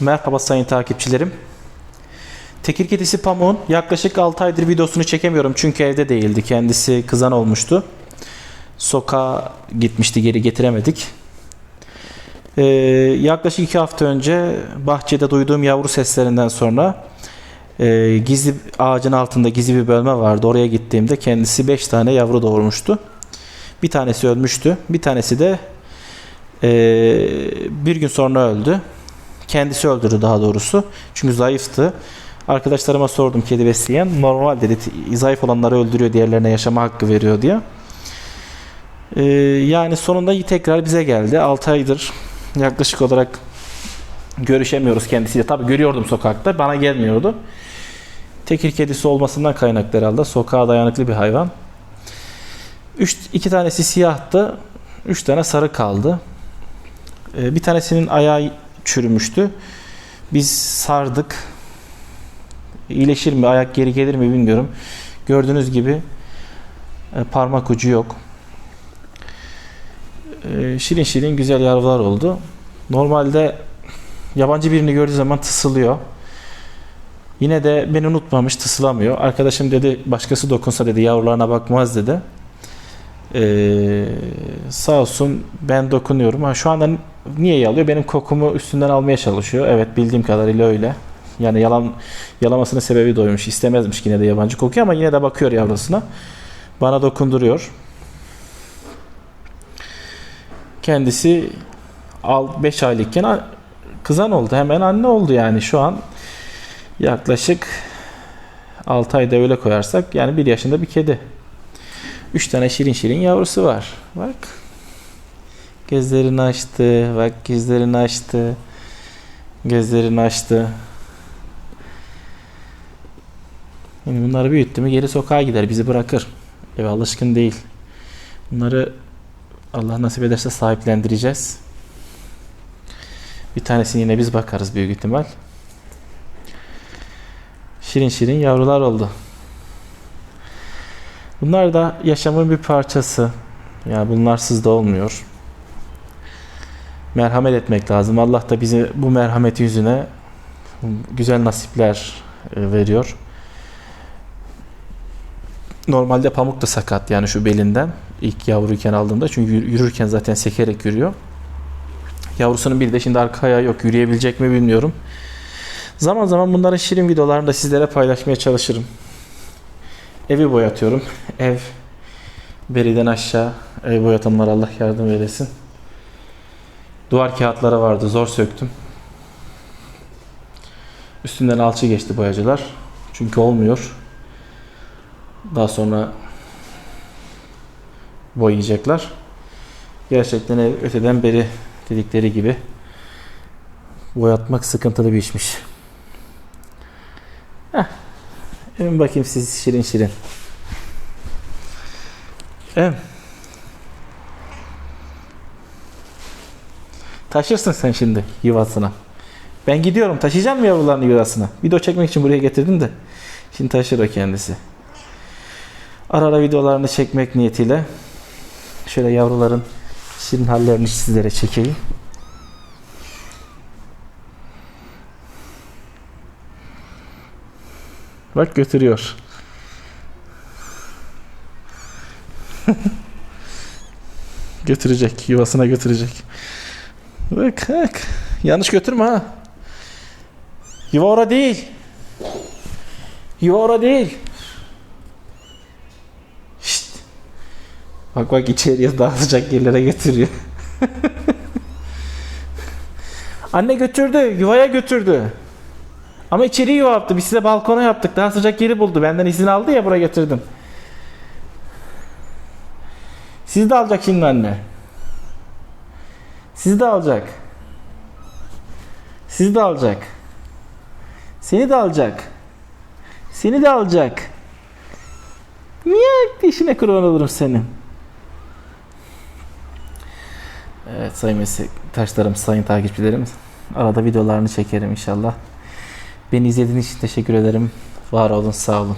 Merhaba sayın takipçilerim. Tekir kedisi Pamuk'un yaklaşık 6 aydır videosunu çekemiyorum çünkü evde değildi. Kendisi kızan olmuştu. Sokağa gitmişti geri getiremedik. Ee, yaklaşık 2 hafta önce bahçede duyduğum yavru seslerinden sonra e, gizli ağacın altında gizli bir bölme vardı. Oraya gittiğimde kendisi 5 tane yavru doğurmuştu. Bir tanesi ölmüştü. Bir tanesi de e, bir gün sonra öldü. Kendisi öldürdü daha doğrusu. Çünkü zayıftı. Arkadaşlarıma sordum kedi besleyen. Normal dedi. Zayıf olanları öldürüyor, diğerlerine yaşama hakkı veriyor diye. Ee, yani sonunda tekrar bize geldi. 6 aydır yaklaşık olarak görüşemiyoruz kendisiyle. Tabii görüyordum sokakta. Bana gelmiyordu. Tekir kedisi olmasından kaynaklı herhalde. Sokağa dayanıklı bir hayvan. Üç, iki tanesi siyahtı. Üç tane sarı kaldı. Ee, bir tanesinin ayağı çürümüştü. Biz sardık. İyileşir mi, ayak geri gelir mi bilmiyorum. Gördüğünüz gibi e, parmak ucu yok. E, şirin şirin güzel yavrular oldu. Normalde yabancı birini gördüğü zaman tısılıyor. Yine de beni unutmamış, tısılamıyor. Arkadaşım dedi başkası dokunsa dedi yavrularına bakmaz dedi. Ee, sağ olsun ben dokunuyorum. Ha, şu anda niye yalıyor? Benim kokumu üstünden almaya çalışıyor. Evet bildiğim kadarıyla öyle. Yani yalan yalamasının sebebi doymuş. İstemezmiş yine de yabancı kokuyor ama yine de bakıyor yavrusuna. Bana dokunduruyor. Kendisi 5 aylıkken kızan oldu. Hemen anne oldu yani şu an yaklaşık 6 ayda öyle koyarsak yani 1 yaşında bir kedi. 3 tane şirin şirin yavrusu var. Bak. Gözlerini açtı. Bak gözlerini açtı. Gözlerini açtı. Yani bunları büyüttü mü geri sokağa gider. Bizi bırakır. Eve alışkın değil. Bunları Allah nasip ederse sahiplendireceğiz. Bir tanesini yine biz bakarız büyük ihtimal. Şirin şirin yavrular oldu. Bunlar da yaşamın bir parçası. Yani bunlarsız da olmuyor. Merhamet etmek lazım. Allah da bize bu merhameti yüzüne güzel nasipler e, veriyor. Normalde pamuk da sakat yani şu belinden ilk yavruyken aldığımda çünkü yürürken zaten sekerek yürüyor. Yavrusunun bir de şimdi arka ayağı yok. Yürüyebilecek mi bilmiyorum. Zaman zaman bunların şirin videolarını da sizlere paylaşmaya çalışırım. Evi boyatıyorum. Ev beriden aşağı ev boyatanlara Allah yardım eylesin. Duvar kağıtları vardı zor söktüm. Üstünden alçı geçti boyacılar. Çünkü olmuyor. Daha sonra boyayacaklar. Gerçekten ev öteden beri dedikleri gibi boyatmak sıkıntılı bir işmiş. Heh. Hemen bakayım siz şirin şirin. Em. Taşırsın sen şimdi yuvasına. Ben gidiyorum. Taşıyacağım mı yavrularını yuvasına? Video çekmek için buraya getirdim de. Şimdi taşır o kendisi. Ara ara videolarını çekmek niyetiyle şöyle yavruların şirin hallerini sizlere çekeyim. Bak götürüyor. götürecek. Yuvasına götürecek. Bak bak. Yanlış götürme ha. Yuva ora değil. Yuva ora değil. Şşt. Bak bak içeriye daha sıcak yerlere götürüyor. Anne götürdü. Yuvaya götürdü. Ama içeri yuva yaptı. Biz size balkona yaptık. Daha sıcak yeri buldu. Benden izin aldı ya buraya getirdim. Siz de alacak şimdi anne. Sizi de alacak. Sizi de alacak. Seni de alacak. Seni de alacak. Miyak dişine kurban olurum senin. Evet sayın meslektaşlarım, sayın takipçilerim. Arada videolarını çekerim inşallah. Beni izlediğiniz için teşekkür ederim. Var olun, sağ olun.